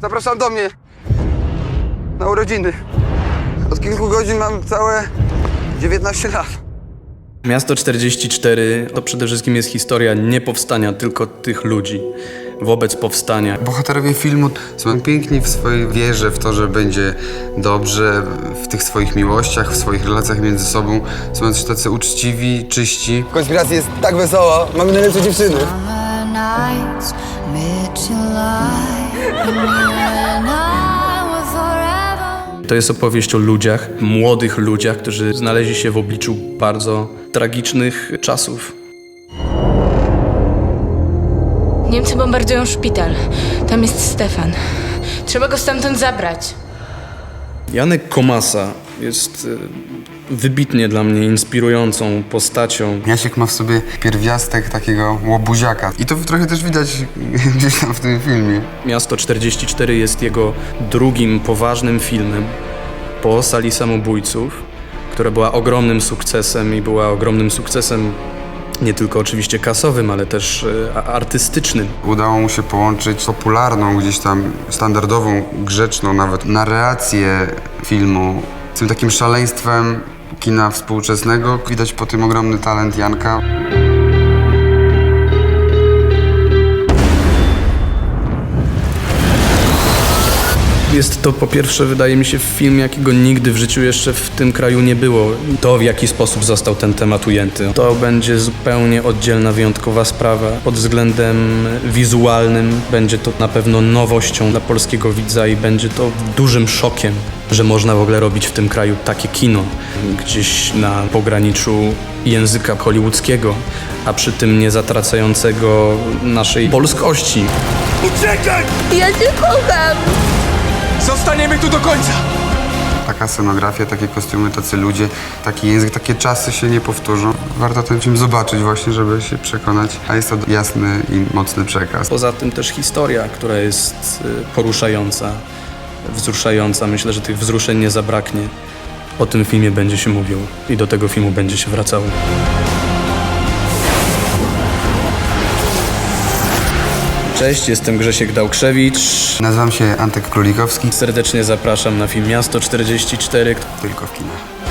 Zapraszam do mnie na urodziny. Od kilku godzin mam całe 19 lat. Miasto 44 to przede wszystkim jest historia nie powstania tylko tych ludzi wobec powstania. Bohaterowie filmu są piękni w swojej wierze w to, że będzie dobrze, w tych swoich miłościach, w swoich relacjach między sobą. Są też tacy uczciwi, czyści. Konspiracja jest tak wesoła, mamy najlepsze dziewczyny. Summer nights, mid-July, To jest opowieść o ludziach, młodych ludziach, którzy znaleźli się w obliczu bardzo tragicznych czasów. Niemcy bombardują szpital. Tam jest Stefan. Trzeba go stamtąd zabrać. Janek Komasa jest e, wybitnie dla mnie inspirującą postacią. Jasiek ma w sobie pierwiastek takiego łobuziaka. I to trochę też widać gdzieś tam w tym filmie. Miasto 44 jest jego drugim poważnym filmem po Sali Samobójców, która była ogromnym sukcesem i była ogromnym sukcesem nie tylko oczywiście kasowym, ale też e, artystycznym. Udało mu się połączyć popularną, gdzieś tam standardową, grzeczną nawet narrację filmu z tym takim szaleństwem kina współczesnego. Widać po tym ogromny talent Janka. Jest to po pierwsze, wydaje mi się, film, jakiego nigdy w życiu jeszcze w tym kraju nie było. To, w jaki sposób został ten temat ujęty, to będzie zupełnie oddzielna, wyjątkowa sprawa. Pod względem wizualnym będzie to na pewno nowością dla polskiego widza i będzie to dużym szokiem, że można w ogóle robić w tym kraju takie kino. Gdzieś na pograniczu języka hollywoodzkiego, a przy tym nie zatracającego naszej polskości. Ja cię kocham! Zostaniemy tu do końca! Taka scenografia, takie kostiumy, tacy ludzie, taki język, takie czasy się nie powtórzą. Warto ten film zobaczyć właśnie, żeby się przekonać, a jest to jasny i mocny przekaz. Poza tym też historia, która jest y, poruszająca, wzruszająca. Myślę, że tych wzruszeń nie zabraknie. O tym filmie będzie się mówił i do tego filmu będzie się wracało. Cześć, jestem Grzesiek Dałkrzewicz. Nazywam się Antek Królikowski, Serdecznie zapraszam na film Miasto 44. tylko w kinach.